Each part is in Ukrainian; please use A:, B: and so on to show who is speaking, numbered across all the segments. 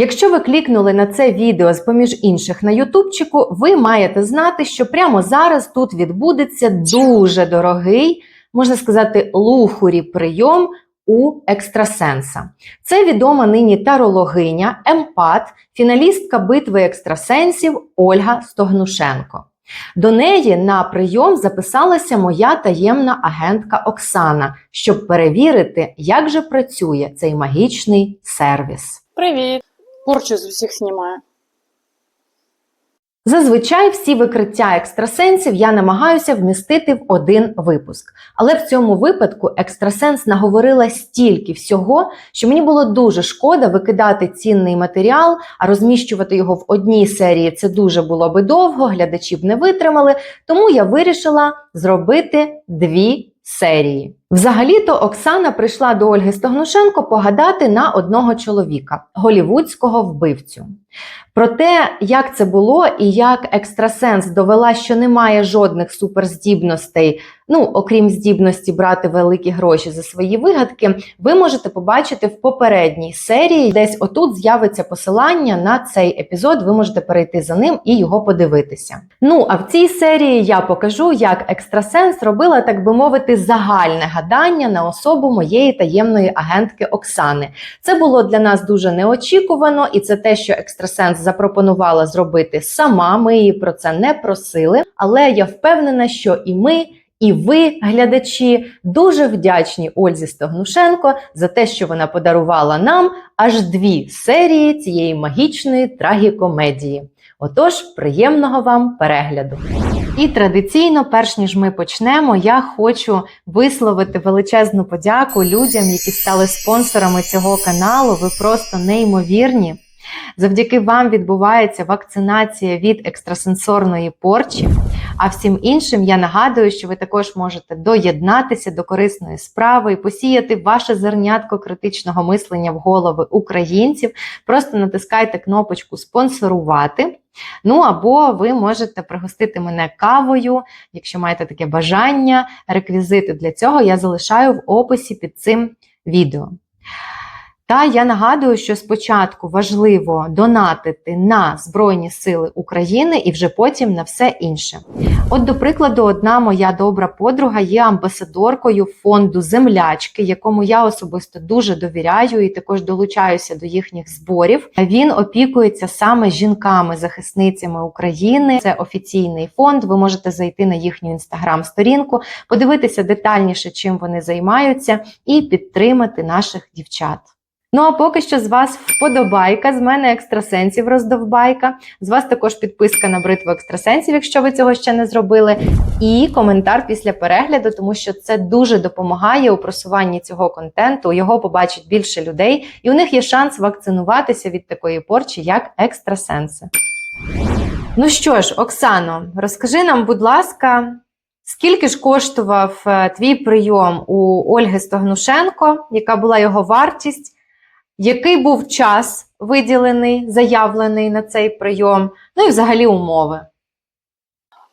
A: Якщо ви клікнули на це відео з поміж інших на Ютубчику, ви маєте знати, що прямо зараз тут відбудеться дуже дорогий, можна сказати, лухурі прийом у екстрасенса. Це відома нині тарологиня, емпат, фіналістка битви екстрасенсів Ольга Стогнушенко. До неї на прийом записалася моя таємна агентка Оксана, щоб перевірити, як же працює цей магічний сервіс.
B: Привіт! Порчу з усіх знімаю.
A: Зазвичай всі викриття екстрасенсів я намагаюся вмістити в один випуск. Але в цьому випадку екстрасенс наговорила стільки всього, що мені було дуже шкода викидати цінний матеріал, а розміщувати його в одній серії це дуже було би довго, глядачі б не витримали. Тому я вирішила зробити дві серії. Взагалі-то Оксана прийшла до Ольги Стогнушенко погадати на одного чоловіка голівудського вбивцю. Про те, як це було і як екстрасенс довела, що немає жодних суперздібностей, ну окрім здібності брати великі гроші за свої вигадки, ви можете побачити в попередній серії. Десь отут з'явиться посилання на цей епізод. Ви можете перейти за ним і його подивитися. Ну а в цій серії я покажу, як екстрасенс робила, так би мовити, загальне гадання на особу моєї таємної агентки Оксани. Це було для нас дуже неочікувано, і це те, що екстрасенс запропонувала зробити сама. Ми її про це не просили, але я впевнена, що і ми. І ви, глядачі, дуже вдячні Ользі Стогнушенко за те, що вона подарувала нам аж дві серії цієї магічної трагікомедії. Отож, приємного вам перегляду! І традиційно, перш ніж ми почнемо, я хочу висловити величезну подяку людям, які стали спонсорами цього каналу. Ви просто неймовірні. Завдяки вам відбувається вакцинація від екстрасенсорної порчі. А всім іншим я нагадую, що ви також можете доєднатися до корисної справи і посіяти ваше зернятко критичного мислення в голови українців. Просто натискайте кнопочку спонсорувати. Ну або ви можете пригостити мене кавою, якщо маєте таке бажання. Реквізити для цього я залишаю в описі під цим відео. Та я нагадую, що спочатку важливо донатити на Збройні Сили України і вже потім на все інше. От, до прикладу, одна моя добра подруга є амбасадоркою фонду Землячки, якому я особисто дуже довіряю і також долучаюся до їхніх зборів. Він опікується саме жінками-захисницями України. Це офіційний фонд. Ви можете зайти на їхню інстаграм-сторінку, подивитися детальніше, чим вони займаються, і підтримати наших дівчат. Ну а поки що з вас вподобайка, з мене екстрасенсів роздовбайка. З вас також підписка на бритву екстрасенсів, якщо ви цього ще не зробили. І коментар після перегляду, тому що це дуже допомагає у просуванні цього контенту. Його побачить більше людей, і у них є шанс вакцинуватися від такої порчі, як екстрасенси. Ну що ж, Оксано, розкажи нам, будь ласка. Скільки ж коштував е, твій прийом у Ольги Стогнушенко? Яка була його вартість? Який був час виділений, заявлений на цей прийом? Ну і взагалі умови.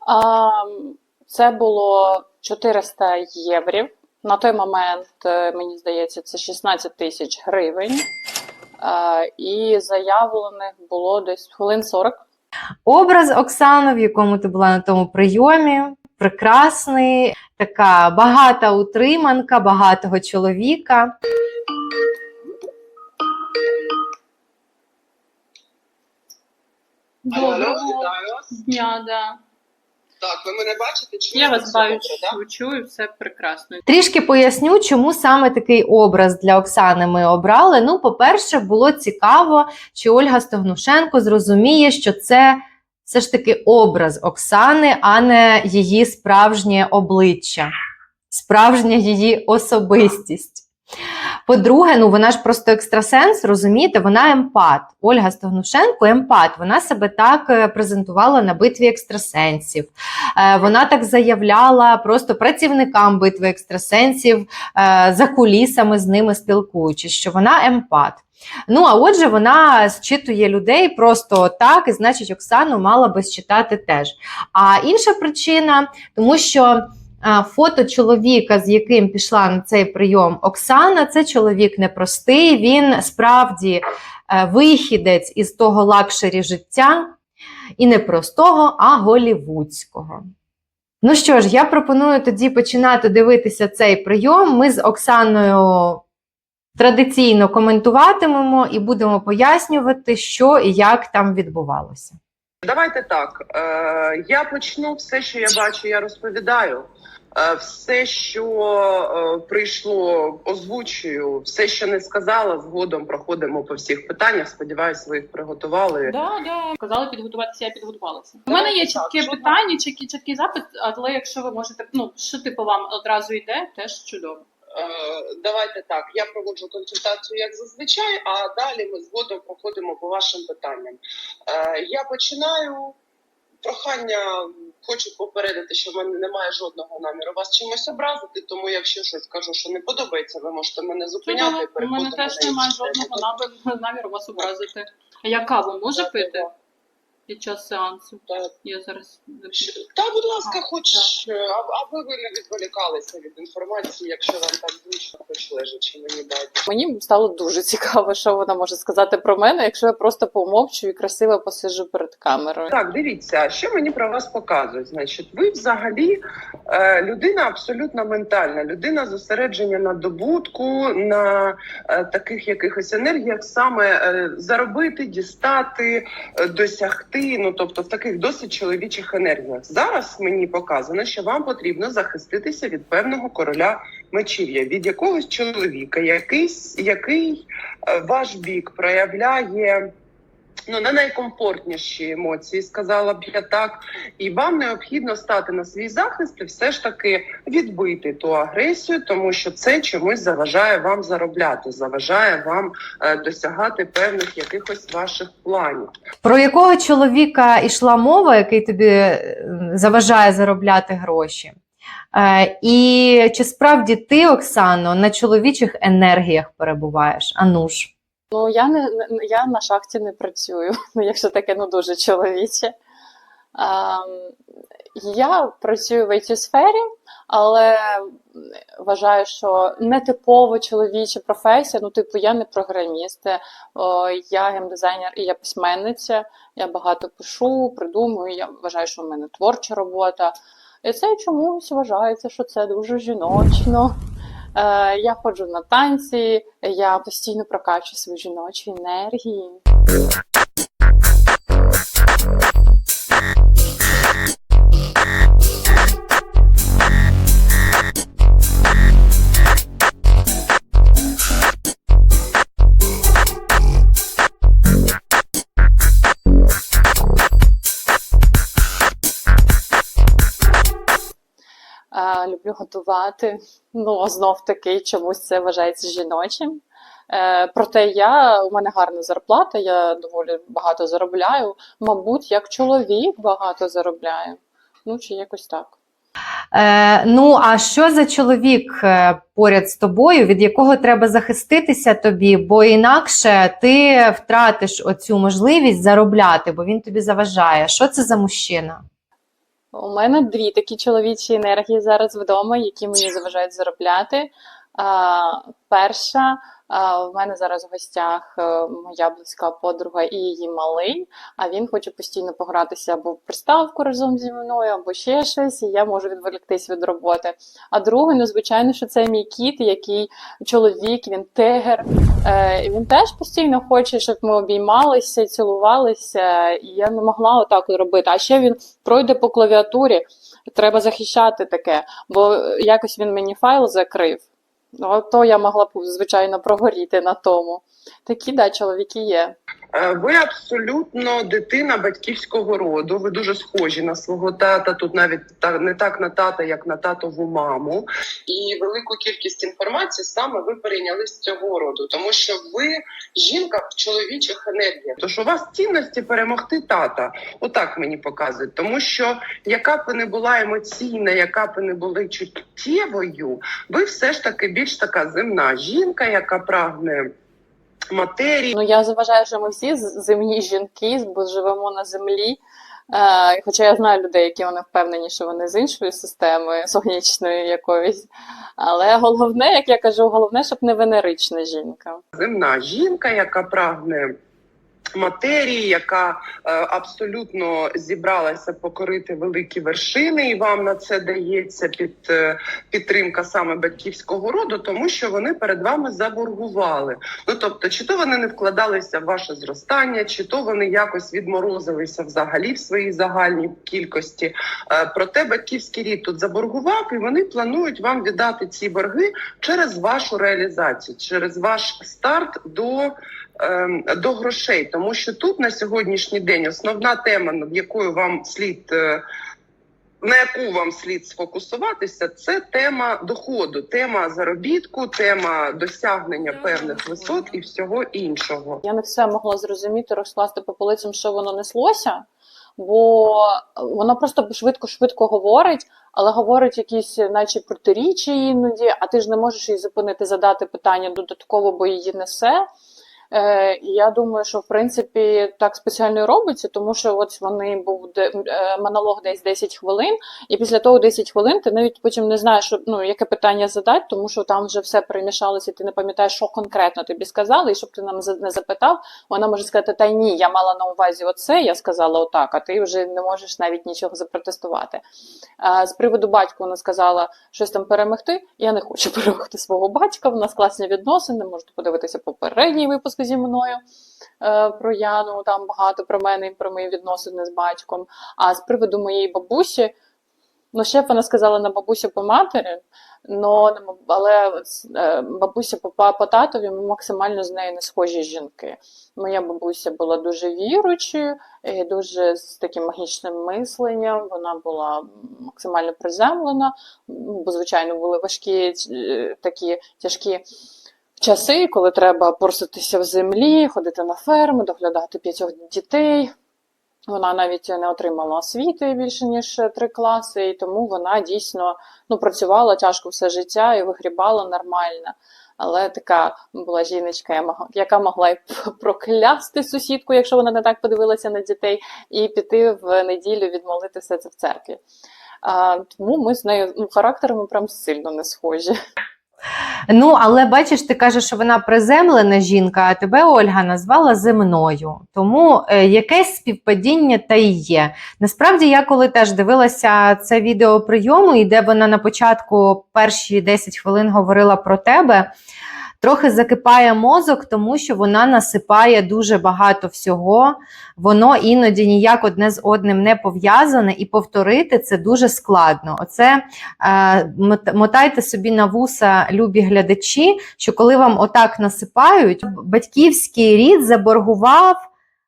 B: А, це було 400 євро. На той момент, е, мені здається, це 16 тисяч гривень. І заявлених було десь хвилин 40.
A: Образ Оксани, в якому ти була на тому прийомі, прекрасний, така багата утриманка, багатого чоловіка.
C: Вас.
B: дня, да.
C: Так, ви мене бачите? Чуєте?
B: Я вас бачу, чую, все прекрасно.
A: Трішки поясню, чому саме такий образ для Оксани ми обрали. Ну, по-перше, було цікаво, чи Ольга Стогнушенко зрозуміє, що це все ж таки образ Оксани, а не її справжнє обличчя, справжня її особистість. По-друге, ну вона ж просто екстрасенс, розумієте, вона емпат. Ольга Стогнушенко емпат. Вона себе так е, презентувала на битві екстрасенсів. Е, Вона так заявляла просто працівникам битви екстрасенсів е, за кулісами з ними спілкуючись, що вона емпат. Ну, а отже, вона зчитує людей просто так, і значить, Оксану мала би считати теж. А інша причина, тому що фото чоловіка, з яким пішла на цей прийом Оксана, це чоловік непростий. Він справді е, вихідець із того лакшері життя, і не простого, а голівудського. Ну що ж, я пропоную тоді починати дивитися цей прийом. Ми з Оксаною традиційно коментуватимемо і будемо пояснювати, що і як там відбувалося.
C: Давайте так. Е, я почну все, що я бачу, я розповідаю. Е, все, що е, прийшло, озвучую, все, що не сказала, згодом проходимо по всіх питаннях. Сподіваюсь, ви їх приготували.
B: Да, да. Казали підготуватися, я підготувалася. У мене є
C: так,
B: чітке питання, чіткий, чіткий запит, але якщо ви можете, ну що типу вам одразу йде, теж чудово.
C: Е, давайте так. Я проводжу консультацію як зазвичай, а далі ми згодом проходимо по вашим питанням. Я починаю. Прохання хочу попередити, що в мене немає жодного наміру вас чимось образити. Тому, якщо щось кажу, що не подобається, ви можете мене зупиняти.
B: У мене теж немає жодного наміру, вас образити. Яка ви
C: може
B: пити. Під час сеансу?
C: Так.
B: Я зараз
C: Та, будь ласка,
B: А,
C: хоч е, аби ви не відволікалися від інформації, якщо вам так зручно, хоч лежачи мені байдуже.
B: Мені стало дуже цікаво, що вона може сказати про мене, якщо я просто помовчу і красиво посиджу перед камерою.
C: Так, дивіться, що мені про вас показують. Значить, ви взагалі е, людина абсолютно ментальна, людина зосередження на добутку, на е, таких якихось енергіях, саме е, заробити, дістати, е, досягти. Ну тобто в таких досить чоловічих енергіях. Зараз мені показано, що вам потрібно захиститися від певного короля мечів'я, від якогось чоловіка, якийсь, який е, ваш бік проявляє ну не найкомфортніші емоції, сказала б я так. І вам необхідно стати на свій захист і все ж таки відбити ту агресію, тому що це чомусь заважає вам заробляти, заважає вам е, досягати певних якихось ваших планів.
A: Про якого чоловіка йшла мова, який тобі е, заважає заробляти гроші? Е, і чи справді ти, Оксано, на чоловічих енергіях перебуваєш? Ануш?
B: Ну я не я на шахті не працюю, ну якщо таке ну дуже чоловіче. Ем, я працюю в it сфері, але вважаю, що не типово чоловіча професія. Ну, типу, я не програміст, е, я геймдизайнер і я письменниця. Я багато пишу, придумую. Я вважаю, що в мене творча робота. І це чомусь вважається, що це дуже жіночно. Е, я ходжу на танці, я постійно прокачую свої жіночі енергії. Люблю готувати. Ну, знов таки, чомусь це вважається жіночим. Е, проте я, у мене гарна зарплата, я доволі багато заробляю. Мабуть, як чоловік багато заробляє. Ну, чи якось так.
A: Е, ну, а що за чоловік е, поряд з тобою, від якого треба захиститися тобі, бо інакше ти втратиш оцю можливість заробляти, бо він тобі заважає. Що це за мужчина?
B: У мене дві такі чоловічі енергії зараз вдома, які мені заважають заробляти. А, перша, а, в мене зараз в гостях е, моя близька подруга і її малий, а він хоче постійно погратися або в приставку разом зі мною, або ще щось, і я можу відволіктись від роботи. А другий, ну, звичайно, що це мій кіт, який чоловік, він тигр. Е, він теж постійно хоче, щоб ми обіймалися, цілувалися, і я не могла отак робити. А ще він пройде по клавіатурі, треба захищати таке, бо якось він мені файл закрив. Ну, то я могла б, звичайно, прогоріти на тому. Такі, да, чоловіки є.
C: Е, Ви абсолютно дитина батьківського роду. Ви дуже схожі на свого тата. Тут навіть та не так на тата, як на татову маму. І велику кількість інформації саме ви перейняли з цього роду, тому що ви жінка в чоловічих енергіях. Тож у вас цінності перемогти тата. Отак мені показують. Тому що яка б не була емоційна, яка б не були чуттєвою, ви все ж таки більш така земна жінка, яка прагне. Матерії,
B: Ну, я заважаю, що ми всі земні жінки, бо живемо на землі. Е, хоча я знаю людей, які вони впевнені, що вони з іншої системи, сонячної якоїсь. Але головне, як я кажу, головне, щоб не венерична жінка.
C: земна жінка, яка прагне матерії, яка е, абсолютно зібралася покорити великі вершини, і вам на це дається під е, підтримка саме батьківського роду, тому що вони перед вами заборгували. Ну тобто, чи то вони не вкладалися в ваше зростання, чи то вони якось відморозилися взагалі в своїй загальній кількості. Е, Проте батьківський рід тут заборгував, і вони планують вам віддати ці борги через вашу реалізацію, через ваш старт до, до грошей. Тому що тут на сьогоднішній день основна тема, над якою вам слід. е, На яку вам слід сфокусуватися, це тема доходу, тема заробітку, тема досягнення певних висот і всього іншого.
B: Я не все могла зрозуміти, розкласти по полицям, що воно неслося, бо воно просто швидко-швидко говорить, але говорить якісь, наче протиріччя іноді, а ти ж не можеш її зупинити, задати питання додатково, бо її несе. Е, я думаю, що в принципі так спеціально і робиться, тому що от вони був де, е, монолог десь 10 хвилин, і після того 10 хвилин ти навіть потім не знаєш, що, ну, яке питання задати, тому що там вже все перемішалося, і ти не пам'ятаєш, що конкретно тобі сказали, і щоб ти нам не запитав, вона може сказати, та ні, я мала на увазі оце, я сказала отак, а ти вже не можеш навіть нічого запротестувати. А, з приводу батька вона сказала щось там перемогти. Я не хочу перемогти свого батька. В нас класні відносини. Можете подивитися попередній випуск зі мною е, про Яну. Там багато про мене і про мої відносини з батьком. А з приводу моєї бабусі, ну ще б вона сказала на бабусю по матері. Но, але е, бабуся по, по татові максимально з нею не схожі жінки. Моя бабуся була дуже віруючою, і дуже з таким магічним мисленням. Вона була максимально приземлена, бо, звичайно, були важкі е, такі тяжкі часи, коли треба порситися в землі, ходити на ферму, доглядати п'ятьох дітей. Вона навіть не отримала освіти більше ніж три класи, і тому вона дійсно ну, працювала тяжко все життя і вигрібала нормально. Але така була жіночка, яка могла й проклясти сусідку, якщо вона не так подивилася на дітей, і піти в неділю відмолити все це в церкві. А, тому ми з нею ну, характерами прям сильно не схожі.
A: Ну, але бачиш, ти кажеш, що вона приземлена жінка, а тебе Ольга назвала земною. Тому е, якесь співпадіння та й є. Насправді, я коли теж дивилася це відео прийому, і де вона на початку перші 10 хвилин говорила про тебе. Трохи закипає мозок, тому що вона насипає дуже багато всього. Воно іноді ніяк одне з одним не пов'язане, і повторити це дуже складно. Оце е, мотайте собі на вуса, любі глядачі, що коли вам отак насипають, батьківський рід заборгував,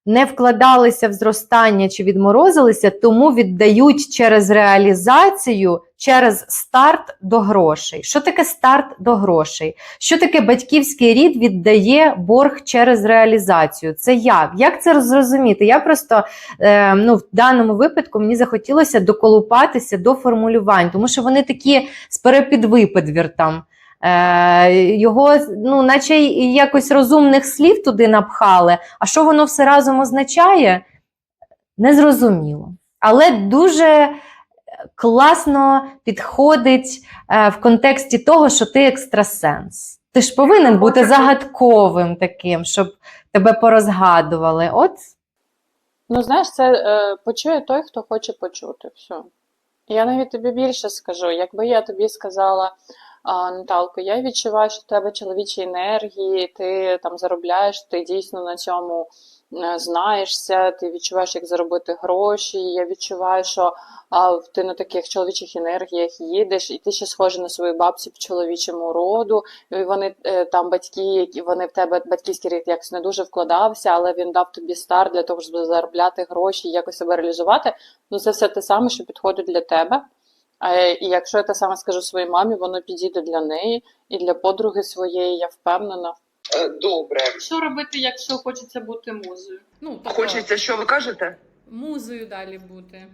A: не вкладалися в зростання чи відморозилися, тому віддають через реалізацію, через старт до грошей. Що таке старт до грошей? Що таке батьківський рід віддає борг через реалізацію? Це як? Як це зрозуміти? Я просто е, ну, в даному випадку мені захотілося доколупатися до формулювань, тому що вони такі з перепідвипадвір там. Е, його, ну, наче якось розумних слів туди напхали, а що воно все разом означає, незрозуміло. Але дуже класно підходить е, в контексті того, що ти екстрасенс. Ти ж повинен бути загадковим таким, щоб тебе порозгадували. От
B: Ну, знаєш, це е, почує той, хто хоче почути. Все. Я навіть тобі більше скажу. Якби я тобі сказала, а, Наталко, я відчуваю, що в тебе чоловічі енергії, ти там заробляєш, ти дійсно на цьому знаєшся, ти відчуваєш, як заробити гроші. Я відчуваю, що а, ти на таких чоловічих енергіях їдеш, і ти ще схожа на свою бабцю по чоловічому роду. І вони е, там батьки, які вони в тебе батьківський рід якось не дуже вкладався, але він дав тобі старт для того, щоб заробляти гроші і якось себе реалізувати. Ну це все те саме, що підходить для тебе. Е, І якщо я те саме скажу своїй мамі, воно підійде для неї і для подруги своєї, я впевнена.
C: Е, Добре,
D: Що робити, якщо хочеться бути музою? Ну, тобто,
C: хочеться, що ви кажете?
D: музою далі бути.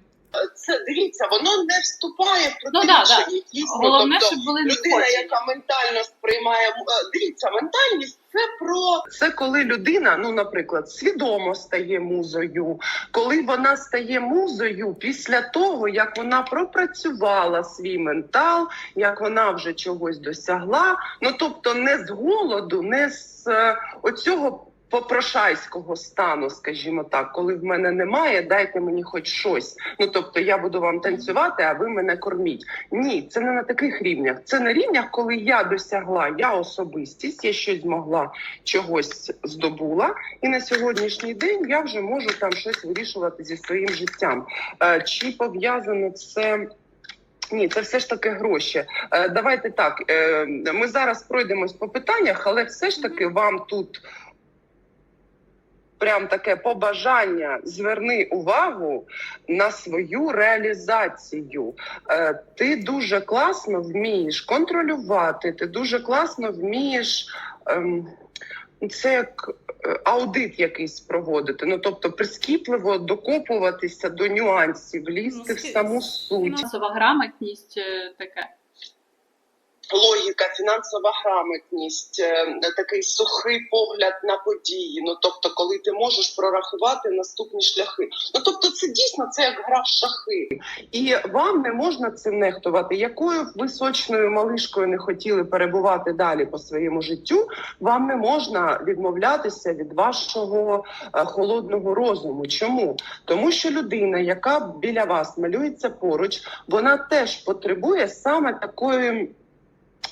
C: Це дивіться, воно не вступає в
B: Ну, да,
C: протиріччя ну,
B: Головне,
C: тобто,
B: щоб були
C: людина, яка ментально сприймає е, дивіться, ментальність це про це коли людина, ну наприклад, свідомо стає музою, коли вона стає музою після того, як вона пропрацювала свій ментал, як вона вже чогось досягла. Ну тобто, не з голоду, не з е, оцього. Попрошайського стану, скажімо так, коли в мене немає, дайте мені хоч щось. Ну тобто я буду вам танцювати, а ви мене корміть. Ні, це не на таких рівнях. Це на рівнях, коли я досягла, я особистість, я щось змогла, чогось здобула, і на сьогоднішній день я вже можу там щось вирішувати зі своїм життям. Е, Чи пов'язано це? Ні, це все ж таки гроші. Е, давайте так. Е, ми зараз пройдемось по питаннях, але все ж таки вам тут прям таке побажання зверни увагу на свою реалізацію. Е, ти дуже класно вмієш контролювати, ти дуже класно вмієш. Ем, це як е, аудит якийсь проводити. Ну тобто прискіпливо докопуватися до нюансів, лізти в саму суть.
B: Фінансова грамотність е, таке.
C: Логіка, фінансова грамотність, е, такий сухий погляд на події. Ну тобто, коли ти можеш прорахувати наступні шляхи. Ну тобто, це дійсно це як гра в шахи, і вам не можна цим нехтувати. Якою б ви сочною малишкою не хотіли перебувати далі по своєму життю, вам не можна відмовлятися від вашого е, холодного розуму. Чому? Тому що людина, яка біля вас малюється поруч, вона теж потребує саме такої.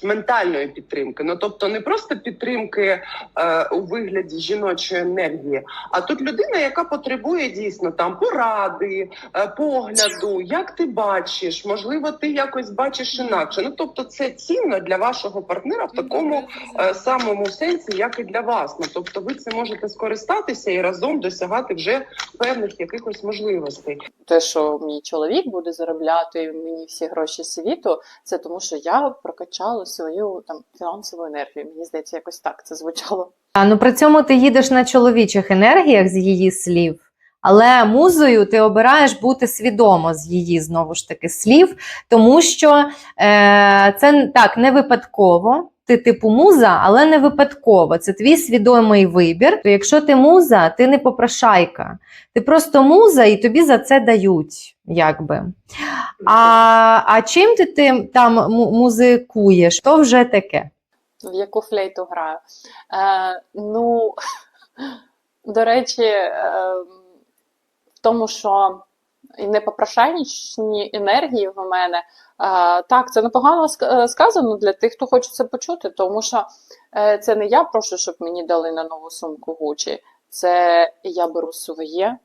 C: Ментальної підтримки, ну тобто не просто підтримки е, у вигляді жіночої енергії, а тут людина, яка потребує дійсно там поради, е, погляду, як ти бачиш, можливо, ти якось бачиш інакше. Ну тобто, це цінно для вашого партнера в такому е, самому сенсі, як і для вас. Ну тобто, ви це можете скористатися і разом досягати вже певних якихось можливостей.
B: Те, що мій чоловік буде заробляти мені всі гроші світу, це тому, що я прокачала свою там фінансову енергію. Мені здається, якось так це звучало.
A: А ну при цьому ти їдеш на чоловічих енергіях з її слів. Але музою ти обираєш бути свідомо з її знову ж таки слів, тому що е, це так не випадково. Ти типу муза, але не випадково. Це твій свідомий вибір. Якщо ти муза, ти не попрошайка. Ти просто муза, і тобі за це дають. якби. А, а чим ти, ти там музикуєш, то вже таке.
B: В яку флейту граю. Е, ну, до речі, е, в тому, що і непопрошайнічні енергії в мене, так, це непогано е, сказано для тих, хто хоче це почути, тому що е, це не я прошу, щоб мені дали на нову сумку Гучі, це я беру своє,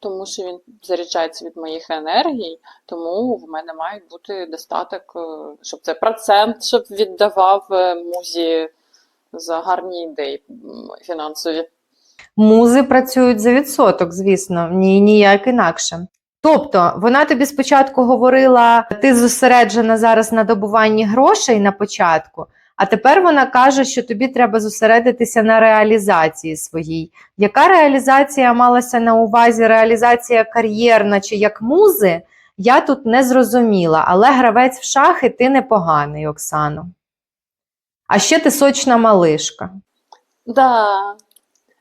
B: тому що він заряджається від моїх енергій, тому в мене має бути достаток, е, щоб це процент, щоб віддавав музі за гарні ідеї фінансові.
A: Музи працюють за відсоток, звісно, ні, ніяк інакше. Тобто вона тобі спочатку говорила, ти зосереджена зараз на добуванні грошей на початку, а тепер вона каже, що тобі треба зосередитися на реалізації своїй. Яка реалізація малася на увазі? Реалізація кар'єрна чи як музи? Я тут не зрозуміла, але гравець в шахи ти непоганий, Оксано. А ще ти сочна малишка.
B: Да,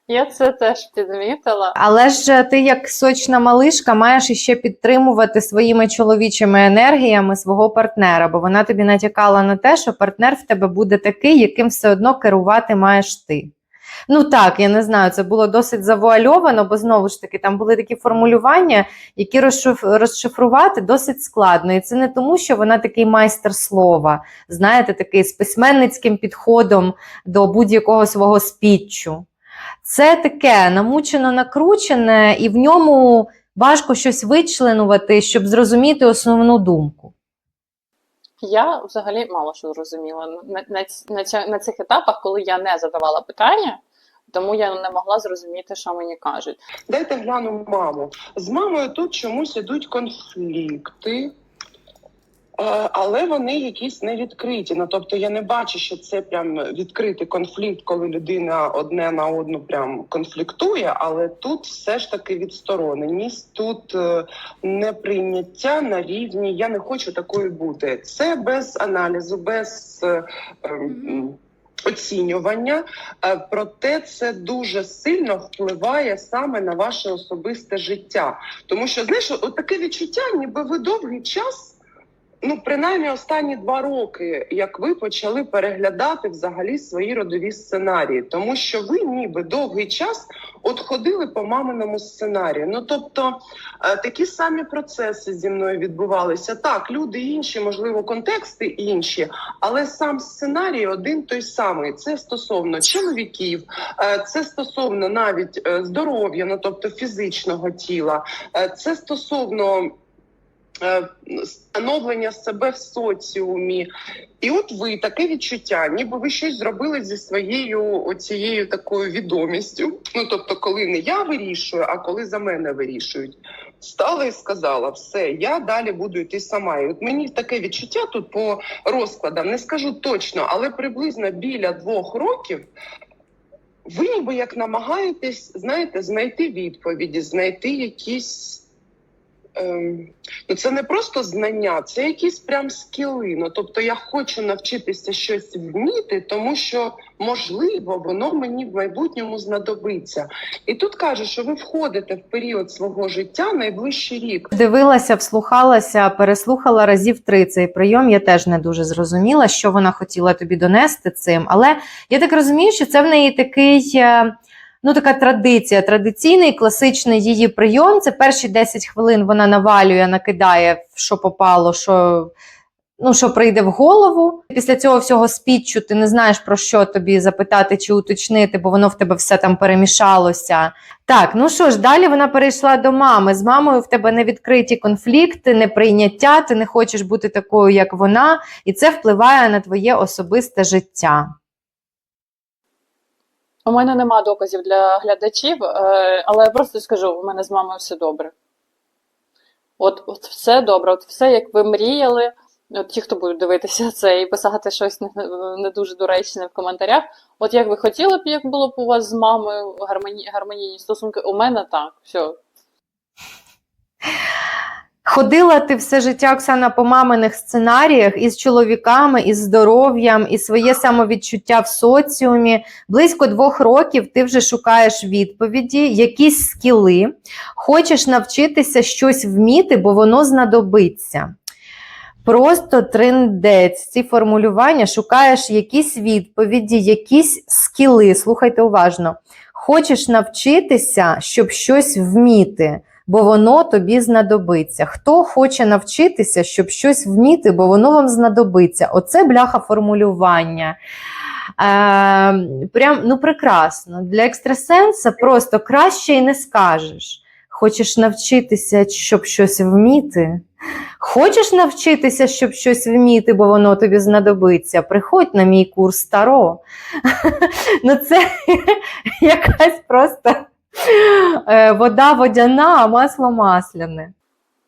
B: я це теж підмітила.
A: Але ж ти, як сочна малишка, маєш іще підтримувати своїми чоловічими енергіями свого партнера, бо вона тобі натякала на те, що партнер в тебе буде такий, яким все одно керувати маєш ти. Ну так, я не знаю, це було досить завуальовано, бо знову ж таки там були такі формулювання, які розшиф- розшифрувати досить складно. І це не тому, що вона такий майстер слова, знаєте, такий з письменницьким підходом до будь-якого свого спіччю. Це таке намучено накручене, і в ньому важко щось вичленувати, щоб зрозуміти основну думку.
B: Я взагалі мало що зрозуміла на, на, на, на цих етапах, коли я не задавала питання, тому я не могла зрозуміти, що мені кажуть.
C: Дайте гляну маму. З мамою тут чомусь ідуть конфлікти. Е, Але вони якісь не відкриті. Ну тобто я не бачу, що це прям відкритий конфлікт, коли людина одне на одну прям конфліктує. Але тут все ж таки відстороненість, тут е, неприйняття на рівні я не хочу такою бути. Це без аналізу, без е, ем, оцінювання. Проте це дуже сильно впливає саме на ваше особисте життя. Тому що знаєш, от таке відчуття, ніби ви довгий час. Ну, принаймні останні два роки, як ви почали переглядати взагалі свої родові сценарії, тому що ви ніби довгий час от ходили по маминому сценарію. Ну тобто е, такі самі процеси зі мною відбувалися. Так, люди інші, можливо, контексти інші, але сам сценарій один той самий. Це стосовно чоловіків, е, це стосовно навіть е, здоров'я, ну тобто фізичного тіла, це стосовно. Е, Становлення себе в соціумі, і от ви таке відчуття, ніби ви щось зробили зі своєю оцією такою відомістю. Ну тобто, коли не я вирішую, а коли за мене вирішують. Стала і сказала: все, я далі буду йти сама. І от мені таке відчуття тут по розкладам, не скажу точно, але приблизно біля двох років. Ви ніби як намагаєтесь, знаєте, знайти відповіді, знайти якісь. Ем, ну це не просто знання, це якісь прям скіли. Ну тобто я хочу навчитися щось вміти, тому що можливо воно мені в майбутньому знадобиться. І тут каже, що ви входите в період свого життя найближчий рік.
A: Дивилася, вслухалася, переслухала разів три цей прийом. Я теж не дуже зрозуміла, що вона хотіла тобі донести цим. Але я так розумію, що це в неї такий. Ну, така традиція, традиційний класичний її прийом. Це перші 10 хвилин вона навалює, накидає, що попало, що, ну, що прийде в голову. Після цього всього спіччю ти не знаєш про що тобі запитати чи уточнити, бо воно в тебе все там перемішалося. Так, ну що ж, далі вона перейшла до мами. З мамою в тебе не відкриті конфлікти, неприйняття, ти не хочеш бути такою, як вона, і це впливає на твоє особисте життя.
B: У мене нема доказів для глядачів, е, але я просто скажу: у мене з мамою все добре. От, от все добре, от все, як ви мріяли. От ті, хто будуть дивитися це і писати щось не, не дуже доречне в коментарях. От як ви хотіли б, як було б у вас з мамою гармоні, гармонійні стосунки, у мене так. Все.
A: Ходила ти все життя, Оксана, по маминих сценаріях із чоловіками, із здоров'ям, і своє самовідчуття в соціумі. Близько двох років ти вже шукаєш відповіді, якісь скіли, хочеш навчитися щось вміти, бо воно знадобиться. Просто триндець, ці формулювання, шукаєш якісь відповіді, якісь скіли. Слухайте уважно. Хочеш навчитися, щоб щось вміти бо воно тобі знадобиться. Хто хоче навчитися, щоб щось вміти, бо воно вам знадобиться. Оце бляха формулювання. Е, прям ну прекрасно. Для екстрасенса просто краще і не скажеш. Хочеш навчитися, щоб щось вміти. Хочеш навчитися, щоб щось вміти, бо воно тобі знадобиться. Приходь на мій курс Таро. Ну, це якась просто вода водяна, а масло масляне.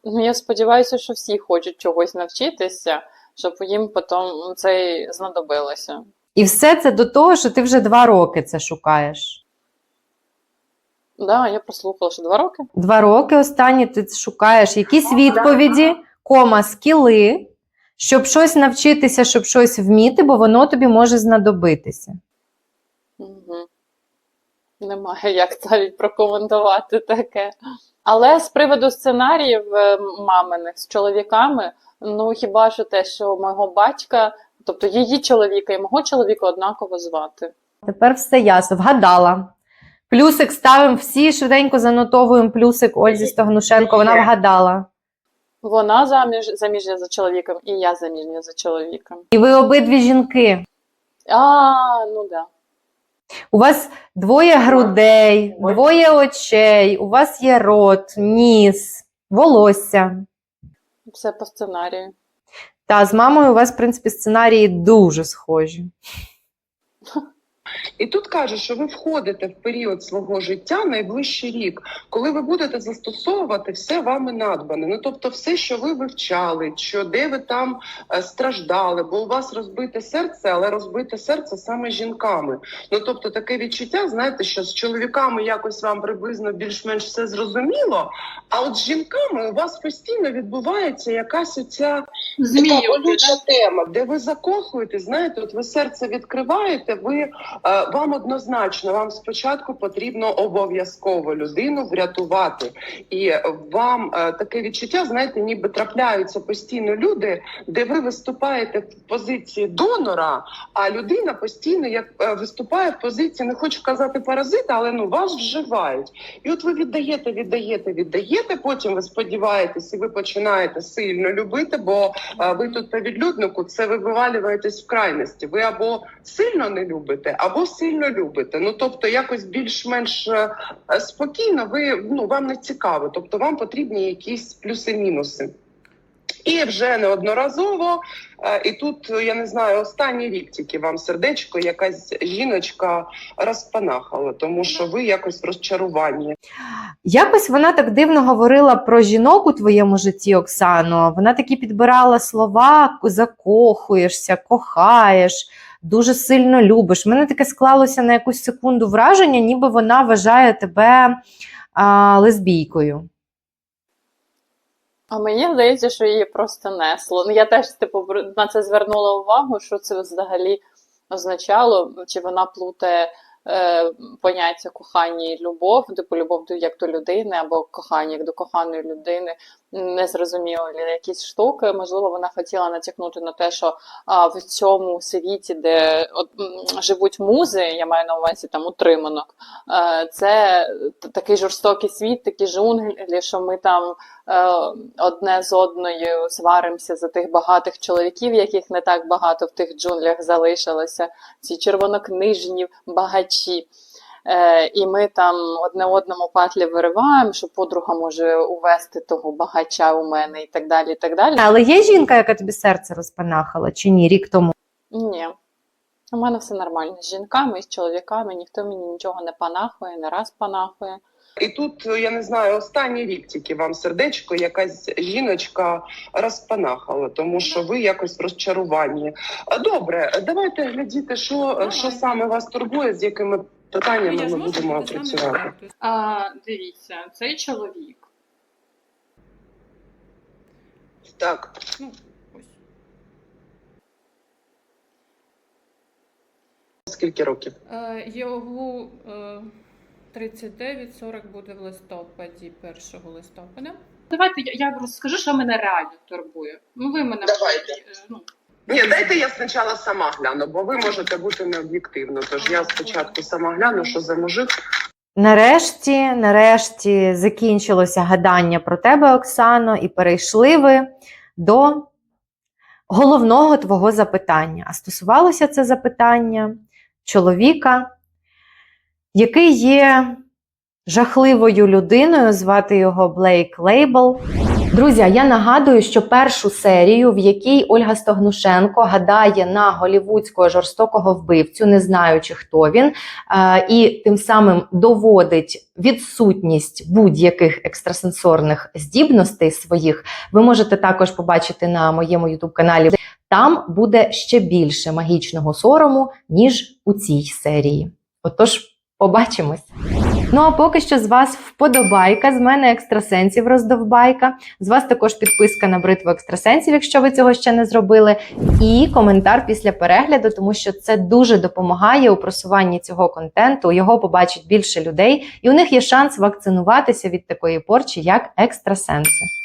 B: Ну, я сподіваюся, що всі хочуть чогось навчитися, щоб їм потім це й знадобилося.
A: І все це до того, що ти вже два роки це шукаєш.
B: Да, я прослухала, що два роки.
A: Два роки останні ти шукаєш якісь відповіді, кома, скіли, щоб щось навчитися, щоб щось вміти, бо воно тобі може знадобитися.
B: Немає як навіть прокоментувати таке. Але з приводу сценаріїв е, маминих з чоловіками, ну хіба що те, що мого батька, тобто її чоловіка і мого чоловіка однаково звати.
A: Тепер все ясно, вгадала. Плюсик ставимо всі, швиденько занотовуємо плюсик Ользі Стогнушенко, вона вгадала.
B: Вона заміж заміжня за чоловіком, і я заміжня за чоловіком.
A: І ви обидві жінки.
B: А, ну да.
A: У вас двоє грудей, двоє очей, у вас є рот, ніс, волосся.
B: Все по сценарію.
A: Та з мамою у вас, в принципі, сценарії дуже схожі.
C: І тут каже, що ви входите в період свого життя найближчий рік, коли ви будете застосовувати все вами надбане. Ну тобто, все, що ви вивчали, що де ви там е, страждали, бо у вас розбите серце, але розбите серце саме жінками. Ну тобто, таке відчуття, знаєте, що з чоловіками якось вам приблизно більш-менш все зрозуміло. А от з жінками у вас постійно відбувається якась оця болюча тема, де ви закохуєтесь, знаєте, от ви серце відкриваєте, ви вам однозначно, вам спочатку потрібно обов'язково людину врятувати. І вам е, таке відчуття, знаєте, ніби трапляються постійно люди, де ви виступаєте в позиції донора, а людина постійно як е, виступає в позиції, не хочу казати паразита, але ну вас вживають. І от ви віддаєте, віддаєте, віддаєте. Потім ви сподіваєтесь, і ви починаєте сильно любити, бо е, ви тут по відлюднику це ви в крайності. Ви або сильно не любите, або сильно любите. Ну тобто, якось більш-менш е, спокійно, ви ну вам не цікаво, тобто вам потрібні якісь плюси-мінуси. І вже неодноразово, е, і тут я не знаю, останній рік тільки вам сердечко, якась жіночка розпанахала, тому що ви якось в розчаруванні.
A: Якось вона так дивно говорила про жінок у твоєму житті, Оксано. Вона такі підбирала слова: закохуєшся, кохаєш, дуже сильно любиш. Мене таке склалося на якусь секунду враження, ніби вона вважає тебе а, лесбійкою.
B: А мені здається, що її просто несло. Ну я теж типу на це звернула увагу, що це взагалі означало, чи вона плутає е, поняття кохання і любов, типу любов як до людини, або кохання як до коханої людини. Незрозуміло якісь штуки. Можливо, вона хотіла натякнути на те, що а, в цьому світі, де от, живуть музи, я маю на увазі там утриманок, е, це такий жорстокий світ, такі джунглі, що ми там е, одне з одною сваримося за тих багатих чоловіків, яких не так багато в тих джунглях залишилося, ці червонокнижні багачі. Е, і ми там одне одному патлі вириваємо, що подруга може увести того багача у мене і так далі. і так далі.
A: Але є жінка, яка тобі серце розпанахала, чи ні, рік тому?
B: Ні. У мене все нормально з жінками з чоловіками, ніхто мені нічого не панахує, не раз панахує.
C: І тут я не знаю, останній рік тільки вам сердечко, якась жіночка розпанахала, тому що ви якось в розчаруванні. А, Добре, давайте глядіти, що, що саме вас турбує, з якими питаннями ми будемо працювати.
B: А, дивіться, цей чоловік.
C: Так,
B: Ну, ось.
C: скільки років?
D: Е, Його е, 39-40 буде в листопаді, 1 листопада.
B: Давайте я, я розкажу, що мене реально турбує. Ну, ви мене
C: Давайте.
B: е, ну,
C: Ні, дайте я спочатку сама гляну, бо ви можете бути необ'єктивно. Тож я спочатку сама гляну, що за мужик.
A: Нарешті, нарешті закінчилося гадання про тебе, Оксано, і перейшли ви до головного твого запитання. А стосувалося це запитання чоловіка, який є жахливою людиною, звати його Блейк Лейбл. Друзі, я нагадую, що першу серію, в якій Ольга Стогнушенко гадає на голівудського жорстокого вбивцю, не знаючи, хто він, е, і тим самим доводить відсутність будь-яких екстрасенсорних здібностей своїх, ви можете також побачити на моєму youtube каналі. Там буде ще більше магічного сорому, ніж у цій серії. Отож, побачимось. Ну а поки що з вас вподобайка, з мене екстрасенсів роздовбайка. З вас також підписка на бритву екстрасенсів, якщо ви цього ще не зробили. І коментар після перегляду, тому що це дуже допомагає у просуванні цього контенту. Його побачить більше людей, і у них є шанс вакцинуватися від такої порчі, як екстрасенси.